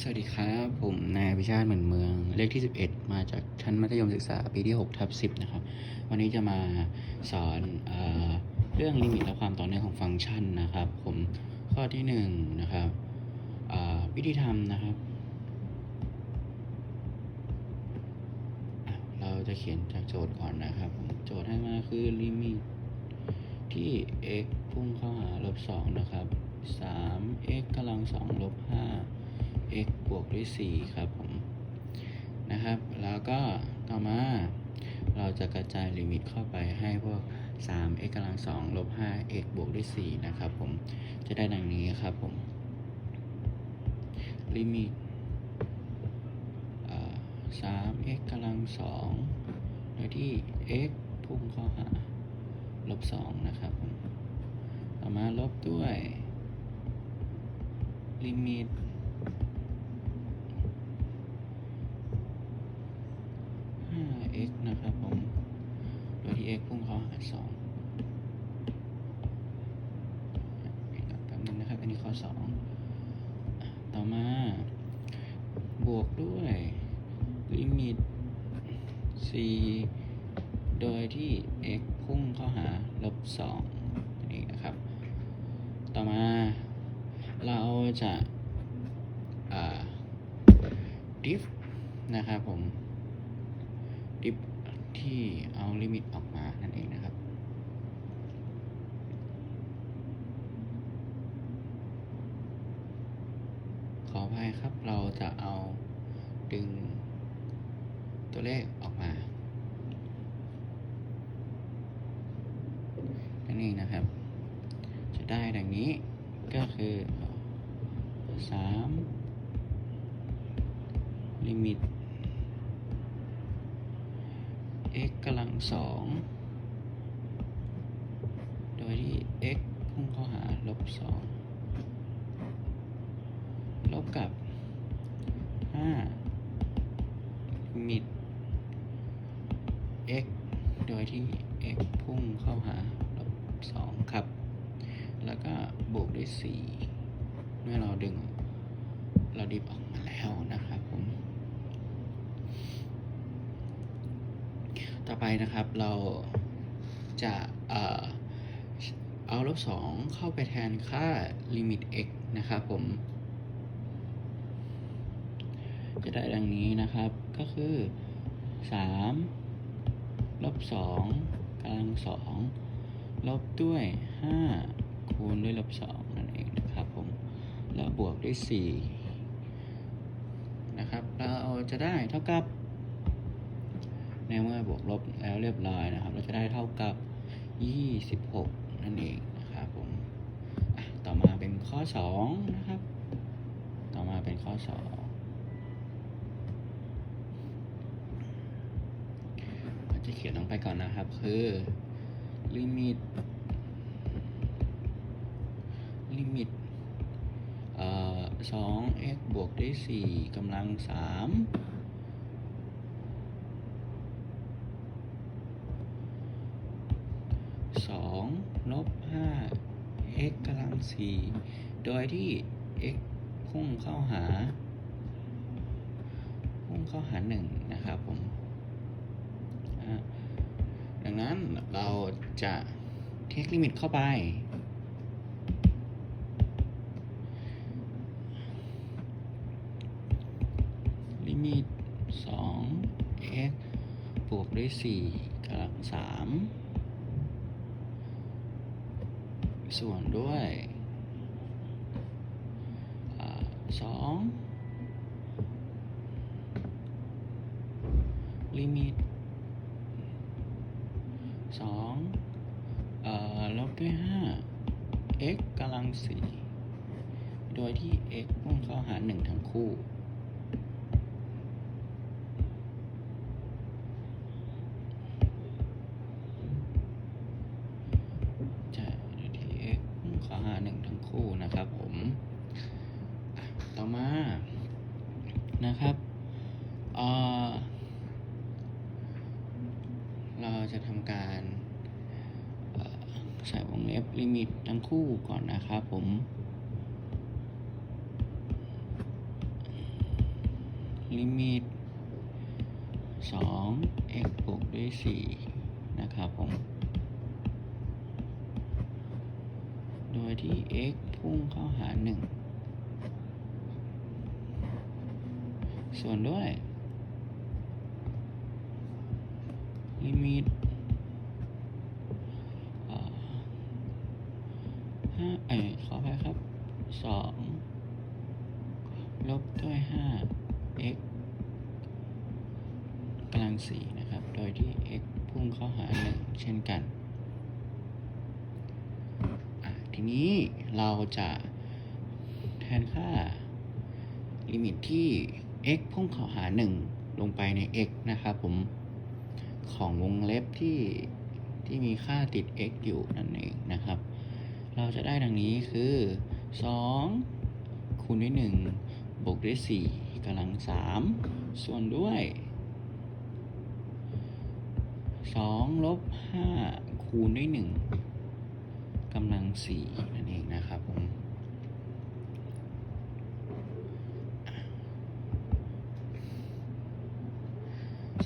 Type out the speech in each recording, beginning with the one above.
สวัสดีครับผมนายอภิชาติเหมือนเมืองเลขที่ 11 มาจากชั้นมัธยมศึกษาปีที่6ทับ10นะครับวันนี้จะมาสอนเอเรื่องลิมิตและความต่อเนื่องของฟังก์ชันนะครับ ผมข้อที่1นะครับวิธีทำนะครับ เราจะเขียนจากโจทย์ก่อนนะครับ โจทย์ให้มาคือลิมิตที่ x พุ่งเข้าหาลบ2นะครับ 3 x กำลัง2ลบ5 x บวกด้วย 4 ครับผม นะครับ แล้วก็ต่อมาเราจะกระจายลิมิตเข้าไปให้พวก 3 x กำลัง2ลบ 5 x บวกด้วย 4 นะครับผม จะได้ดังนี้ครับผม ลิมิตสาม x กำลัง2โดยที่ x พุ่งเข้าหาลบ 2 นะครับผม ต่อมาลบด้วย ลิมิต x นะครับผม โดยที่ x พุ่งเข้าหา2แป๊บนึงนะครับ อันนี้ข้อ2ต่อมา บวกด้วย ลิมิต4โดยที่ x พุ่งเข้าหาลบ2นั่นเองนะครับ ต่อมาเราจะอ่า diff นะครับผม ดิฟที่เอาลิมิตออกมานั่นเองนะครับ ขออภัยครับเราจะเอาดึงตัวเลขออกมานั่นเองนะครับ จะได้ดังนี้ก็คือ3ลิมิต x กำลังสองโดยที่ x พุ่งเข้าหาลบสองลบกับห้ามิต x โดยที่ x พุ่งเข้าหาลบสองครับ แล้วก็บวกด้วยสี่เมื่อเราดึง เราดิบออกมาแล้วนะครับผม ต่อ ไปนะครับ เราจะเอ่อเอาลบสองเข้าไปแทนค่าลิมิต x นะครับผม จะได้ดังนี้นะครับ ก็คือ 3 ลบ 2กำลัง 2 ลบด้วย 5 คูณด้วยลบ 2 นั่นเองนะครับผม แล้วบวกด้วย 4 นะครับ เราจะได้เท่ากับ ในเมื่อบวกลบแล้วเรียบร้อยนะครับ เราจะได้เท่ากับ 26 นั่นเองนะครับผมต่อมาเป็นข้อ 2 นะครับ ต่อมาเป็นข้อ 2 เราจะเขียนลงไปก่อนนะครับ คือลิมิตลิมิตเอ่อ 2x บวกด้วย4กำลัง3 4 โดยที่ x พุ่งเข้าหา พุ่งเข้าหา 1 นะครับผมดังนั้นเราจะเทคลิมิตเข้าไป ลิมิต 2x บวกด้วย 4กำลัง3ส่วนด้วย สองลิมิตสองเอ่อลบด้วยห้า x กำลังสี่โดยที่ x มุ่งเข้าหาหนึ่งทั้งคู่ จะอยู่ที่ x ขอหาหนึ่งทั้งคู่นะครับผมอะต่อมา นะครับเราจะทำการใส่วงเล็บลิมิตทั้งคู่ก่อนนะครับผมลิมิต2 x บวกด้วย4นะครับผม โดยที่ x พุ่งเข้าหา 1 ส่วนด้วยลิมิตห้าเอ้ยขอไปครับสองลบด้วยห้า x กำลังสี่นะครับ โดยที่ x พุ่งเข้าหาหนึ่งเช่นกัน ทีนี้เราจะแทนค่า ลิมิตที่ x พุ่งเข้าหา 1 ลงไปใน x นะครับผม ของวงเล็บที่ที่มีค่าติด x อยู่นั่นเองนะครับ เราจะได้ดังนี้คือ 2 คูณด้วย 1 บวกด้วย 4กำลัง 3 ส่วนด้วย 2 ลบ 5 คูณด้วย 1กำลัง 4 นั่นเองนะครับผม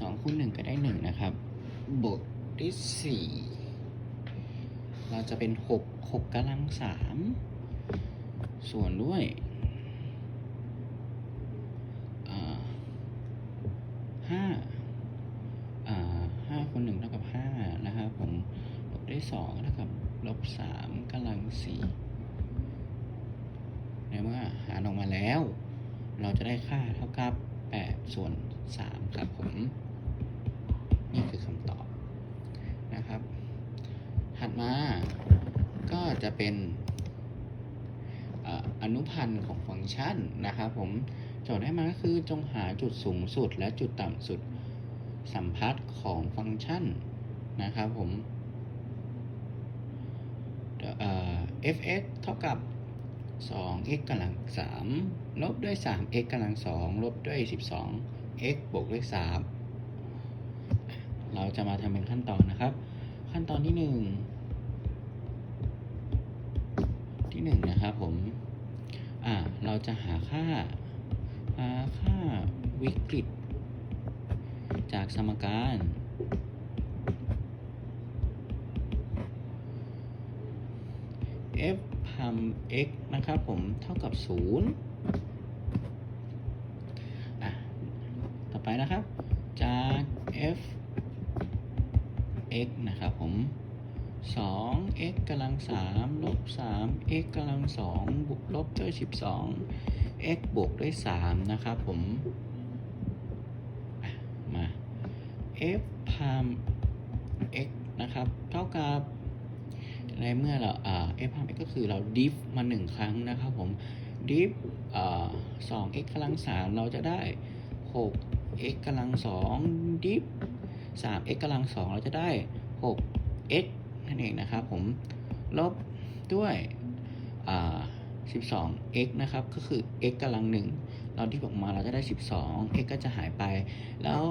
สอง คูณหนึ่งก็ได้หนึ่งนะครับ บวกด้วยสี่เราจะเป็นหกหกกำลังสามส่วนด้วยห้าห้าคูณหนึ่งเท่ากับห้านะครับผมลบวกด้วยสองเท่ากับลบสามกำลังสี่ในเมื่อหารออกมาแล้ว เราจะได้ค่าเท่ากับแปดส่วนสามครับผม คือคำตอบนะครับ ถัดมาก็จะเป็นออนุพันธ์ของฟังก์ชันนะครับผมโจทย์ให้มาก็คือจงหาจุดสูงสุดและจุดต่ำสุดสัมพัทธ์ของฟังก์ชันนะครับผม f(x) เท่ากับ 2x กำลัง 3 ลบด้วย 3x กำลัง 2 ลบด้วย 12x บวกด้วย 3 เราจะมาทำเป็นขั้นตอนนะครับ ขั้นตอนที่หนึ่งที่หนึ่งนะครับผม อ่า เราจะหาค่าหาค่าวิกฤต จากสมการ f พัม x นะครับผมเท่ากับศูนย์อะ ต่อไปนะครับ จาก f x นะครับผม 2x กำลัง3ลบ 3x กำลัง2บวกลบด้วย 12x บวกด้วย 3 นะครับผม มา f พาม x นะครับ เท่ากับในเมื่อเราอ่า f พาม x ก็คือเราดิฟมา 1 ครั้งนะครับผม ดิฟอ่า 2x กำลัง3เราจะได้ 6x กำลัง2ดิฟ 3x กำลัง 2 เราจะได้ 6x นั่นเองนะครับผม ลบด้วย12 x นะครับ ก็คือ x กำลัง 1 เราที่ออกมาเราจะได้ 12 x ก็จะหายไป แล้ว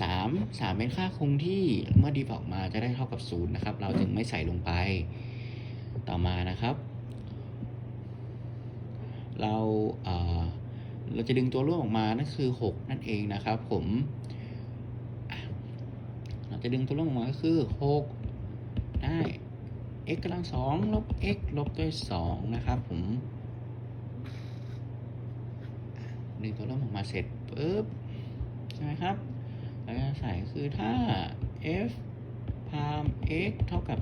สามสามเป็นค่าคงที่เมื่อดีออกมาจะได้เท่ากับ 0 นะครับ เราจึงไม่ใส่ลงไป ต่อมานะครับ เราเราจะดึงตัวร่วมออกมา นั่นคือ 6 นั่นเองนะครับผม จะดึงตัวร่วมออกมาก็คือ 6 ได้ x กำลัง2ลบ x ลบด้วย 2 นะครับผมดึงตัวร่วมออกมาเสร็จปุ๊บใช่ไหมครับเราจะใส่คือถ้า f พาม x เท่ากับ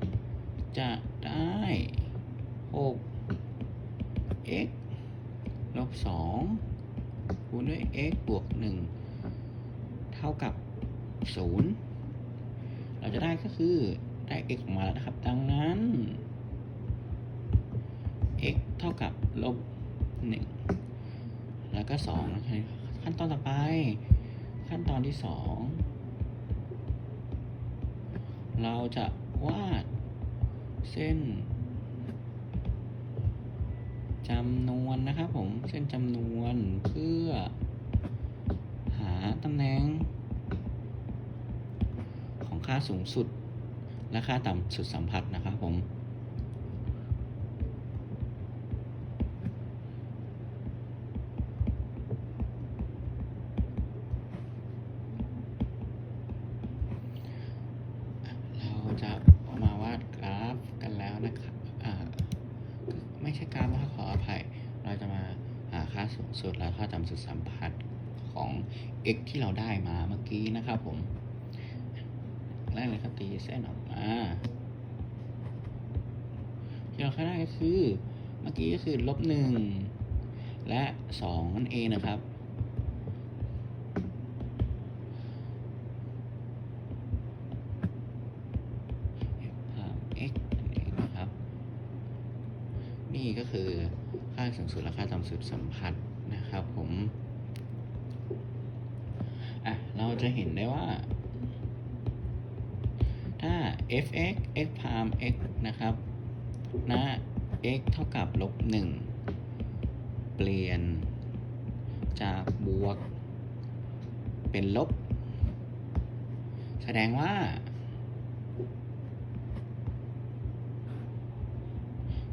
0 จะได้ 6 x ลบ2คูณด้วย x บวก 1 เท่ากับ 0 เราจะได้ก็คือได้ x ออกมาแล้วนะครับ ดังนั้น x เท่ากับลบ 1 แล้วก็ 2 นะครับ ขั้นตอนต่อไป ขั้นตอนที่ 2 เราจะวาดเส้นจำนวนนะครับผม เส้นจำนวนเพื่อหาตำแหน่งของ ค่าสูงสุด และค่าต่ำสุดสัมผัสนะครับผม เราจะมาวาดกราฟกันแล้วนะครับไม่ใช่กราฟนะขออภัย เราจะมาหาค่าสูงสุดและค่าต่ำสุดสัมผัสของ x ที่เราได้มาเมื่อกี้นะครับผม แรกเลยครับตีเส้นออกมาที่เราค่าได้ก็คือ เมื่อกี้ก็คือลบหนึ่งและสองนั่นเองนะครับ f พาม x นั่นเองนะครับนี่ก็คือค่าสูงสุดและค่าต่ำสุดสัมพัทธ์นะครับผม อะ เราจะเห็นได้ว่า f(x) x พาม x นะครับนะ x เท่ากับลบหนึ่งเปลี่ยน จากบวก เป็นลบ แสดงว่า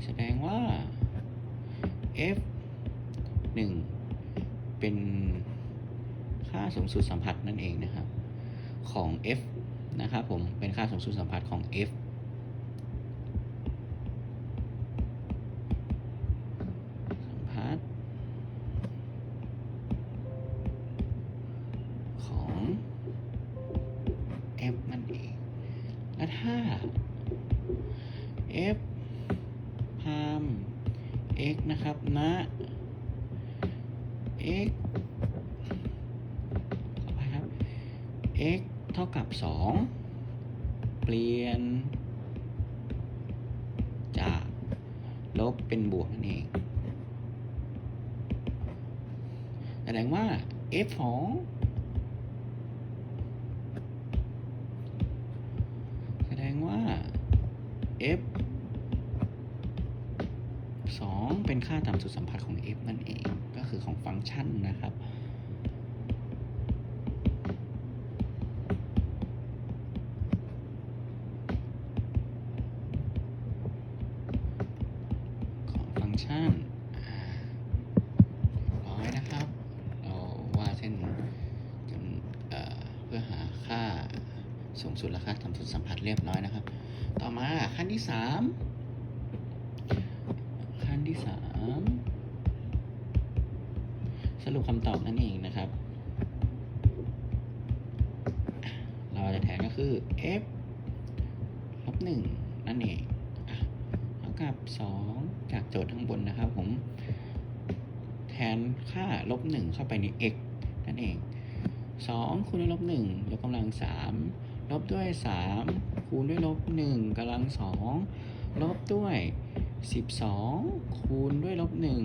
แสดงว่า f 1เป็นค่าสูงสุดสัมผัสนั่นเองนะครับ ของ f นะครับผมเป็นค่าสูงสุดสัมผัสของ f สัมผัสของ f นั่นเอง และถ้า f พาม x นะครับณ x ขออภัยครับ x เท่ากับ2เปลี่ยน จากลบเป็นบวกนั่นเอง แสดงว่า f ของแสดงว่า f 2 เป็นค่าต่ำสุดสัมพัทธ์ของ f นั่นเอง ก็คือของฟังก์ชันนะครับ ของฟังก์ชันอ่าร้อยนะครับ เราวาดเส้นจนเอ่อเพื่อหาค่า สุดและค่าต่ำสุดสัมผัสเรียบร้อยนะครับ ต่อมาขั้นที่สามขั้นที่สามสรุปคำตอบนั่นเองนะครับ เราจะแทนก็คือ f ลบหนึ่งนั่นเองเท่ากับสองจากโจทย์ข้างบนนะครับผม แทนค่าลบหนึ่งเข้าไปใน x นั่นเองสองคูณด้วยลบหนึ่งยกกำลังสาม ลบด้วยสามคูณด้วยลบหนึ่งกำลังสองลบด้วยสิบสองคูณด้วยลบหนึ่ง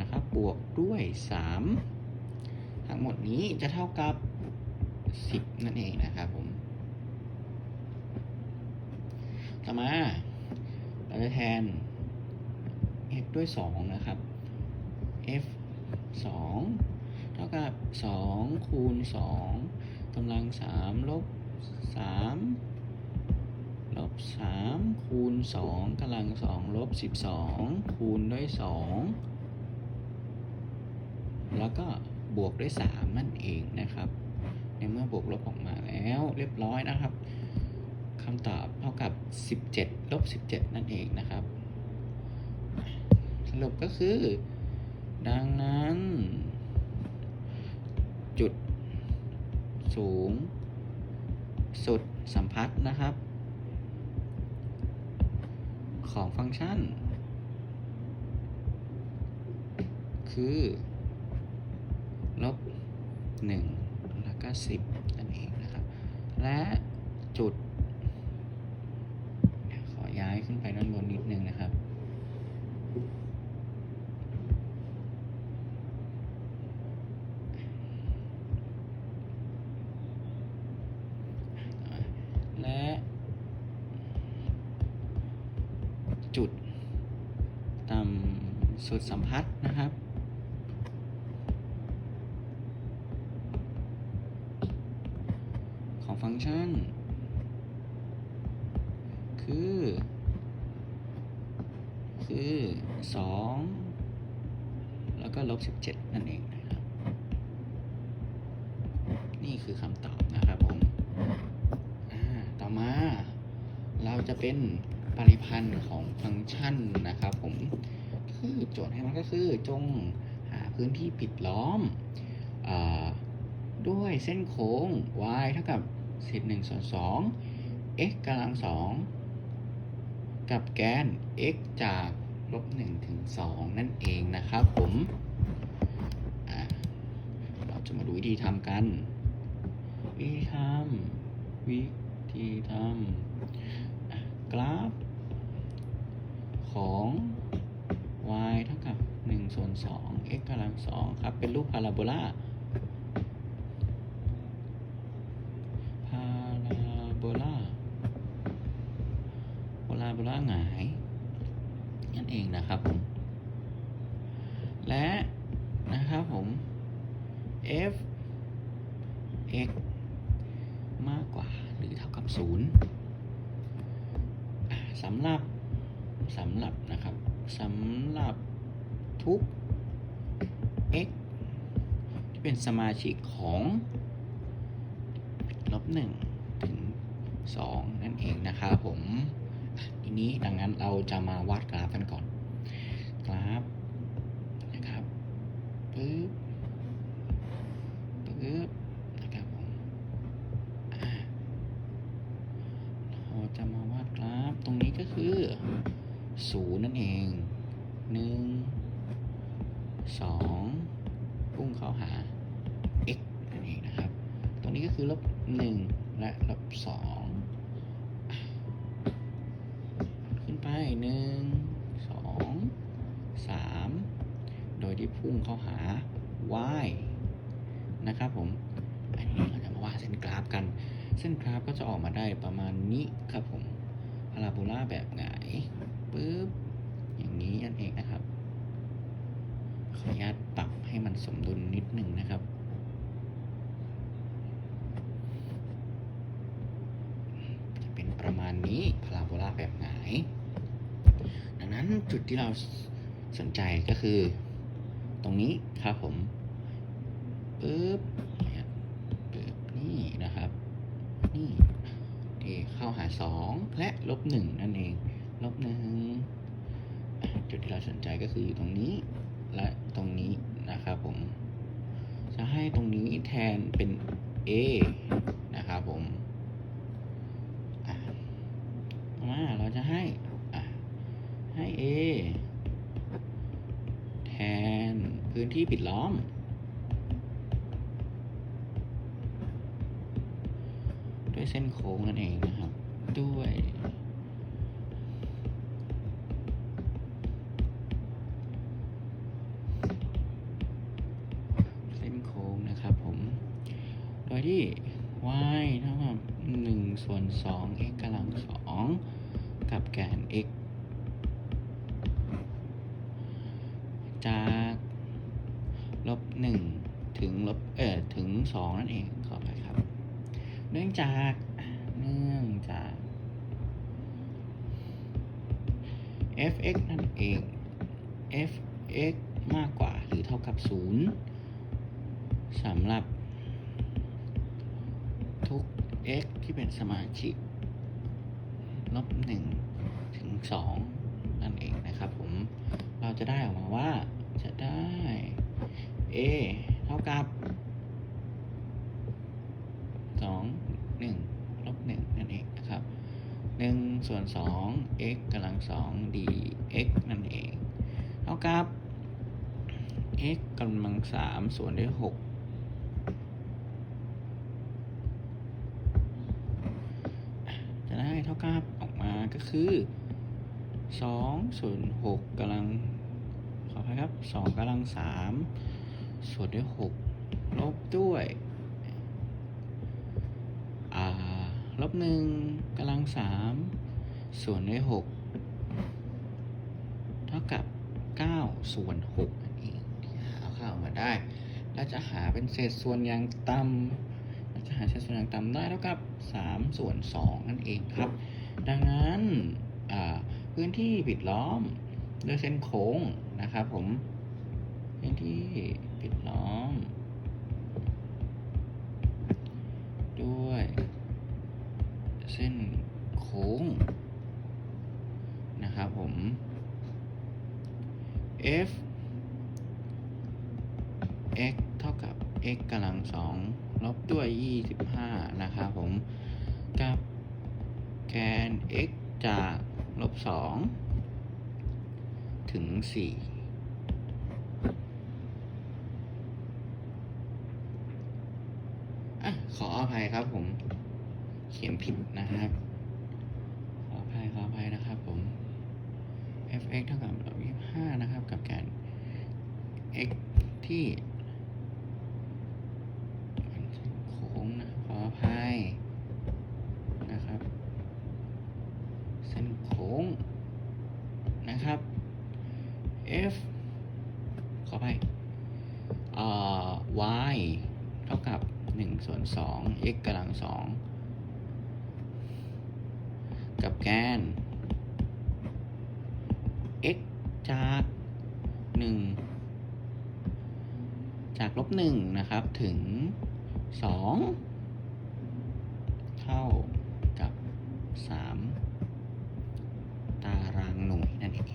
นะครับบวกด้วยสามทั้งหมดนี้จะเท่ากับสิบนั่นเองนะครับผมต่อมาเราจะแทน f ด้วย 2 นะครับ f 2 เท่ากับ 2 คูณ 2กำลัง 3 ลบ 3ลบ3คูณ2กำลัง2ลบ12 คูณด้วย 2 แล้วก็บวกด้วย 3 นั่นเองนะครับ ในเมื่อบวกลบออกมาแล้วเรียบร้อยนะครับคำตอบเท่ากับ 17ลบ17 นั่นเองนะครับ สรุปก็คือ ดังนั้น จุดสูง สุดสัมพัทธ์นะครับ ของฟังก์ชัน คือ ลบ 1 แล้วก็ 10 นั่นเองนะครับ และจุด ขอย้ายขึ้นไปด้านบนนิดนึงนะครับ และ จุดต่ สุดสัมพัทธ์นะครับ ของฟังก์ชัน คือ คือสองแล้วก็ลบสิบเจ็ดนั่นเองนะครับ นี่คือคำตอบนะครับผมต่อมา เราจะเป็นปริพันธ์ของฟังก์ชันนะครับผม คือ โจทย์ให้มันก็คือจงหาพื้นที่ปิดล้อมอด้วยเส้นโค้ง y เท่ากับเศษหนึ่งส่วนสอง x กำลังสองกับแกน x จากลบหนึ่งถึงสองนั่นเองนะครับผมเราจะมาดูวิธีทำกัน วิธีทำวิธีทำกราฟของ ส่วน2 x กำลัง2ครับ เป็นรูปพาราโบลา พาราโบลาพาราโบลาหงายนั่นเองนะครับผม และนะครับผม f x มากกว่าหรือเท่ากับ0อะสำหรับ สำหรับนะครับสำหรับทุก x ที่เป็นสมาชิกของ ลบหนึ่งถึงสองนั่นเองนะครับผมทีนี้ดังนั้นเราจะมาวาดกราฟกันก่อน กราฟนะครับปึ๊บปึ๊บผมอะเราจะมาวาดกราฟตรงนี้ก็คือ ศูนย์นั่นเองหนึ่งสองพุ่งเข้าหา x นั่นเองนะครับ ตรงนี้ก็คือลบหนึ่งและลบสองขึ้นไปหนึ่งสองสามโดยที่พุ่งเข้าหา y นะครับผม อันนี้เราจะมาวาดเส้นกราฟกัน เส้นกราฟก็จะออกมาได้ประมาณนี้ครับผมพาราโบลาแบบหงายปึ๊บ อย่างนี้นั่นเองนะครับ ขออนุญาตปรับให้มันสมดุลนิดหนึ่งนะครับจะเป็นประมาณนี้พาราโบลาแบบหงายดังนั้นจุดที่เราสนใจก็คือ ตรงนี้ครับผม ปึ๊บเนี่ยปึ๊บนี่นะครับ นี่ที่เข้าหาสองและลบหนึ่งนั่นเอง ลบหนึ่งจุดที่เราสนใจก็คืออยู่ตรงนี้และตรงนี้นะครับผม จะให้ตรงนี้แทนเป็น A นะครับผมมาเราจะให้ให้ A แทนพื้นที่ปิดล้อม ด้วยเส้นโค้งนั่นเองนะครับ ด้วย เส้นโค้งนะครับผม โดยที่ y เท่ากับ1ส่วน2 x กำลัง 2 กับแกน x จากลบ1ถึงลบเอ่อถึง 2 นั่นเองขอไปครับ เนื่องจากเนื่องจาก f(x) นั่นเอง f(x) มากกว่าหรือเท่ากับ 0สำหรับ ทุก x ที่เป็นสมาชิกลบ1ถึง 2 นั่นเองนะครับผม เราจะได้ออกมาว่าจะได้ a เท่ากับ 2 1ลบ1นั่นเองนะครับ 1 ส่วน 2 x กำลัง2 dx นั่นเอง เท่ากับ x กำลัง3ส่วนด้วย6จะได้เท่ากับออกมาก็คือ2ส่วน6กำลังขออภัยครับ2กำลัง3ส่วนด้วย 6 ลบด้วยลบหนึ่งกำลังสาม ส่วนด้วยหกเท่ากับเก้าส่วนหกนั่นเองเอาเข้ามาได้ เราจะหาเป็นเศษส่วนอย่างต่ำเราจะหาเศษส่วนอย่างต่ำได้เท่ากับสามส่วนสองนั่นเองครับ ดังนั้นพื้นที่ปิดล้อมด้วยเส้นโค้งนะครับผมพื้นที่ปิดล้อม ด้วย เส้นโค้ง นะครับผม F x เท่ากับ x กำลังสองลบด้วย 25 นะครับผม กับแกน x จากลบสองถึงสี่อะ ขออภัยครับผม เขียนผิดนะครับ ขออภัยขออภัยนะครับผม x เท่ากับลบ25นะครับ กับแกน x ที่โค้งนะขออภัยนะครับ เส้นโค้งนะครับ f ขออภัยเอ่อ y เท่ากับ1ส่วน2 x กำลัง2กับแกน จากหนึ่งจากลบหนึ่งนะครับถึงสองเท่ากับสามตารางหน่วยนั่นเอง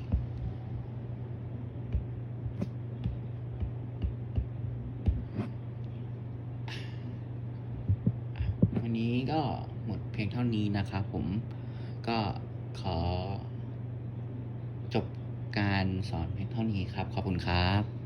วันนี้ก็หมดเพียงเท่านี้นะครับผมก็ขอ จบการ สอนเพียงเท่านี้ครับ ขอบคุณครับ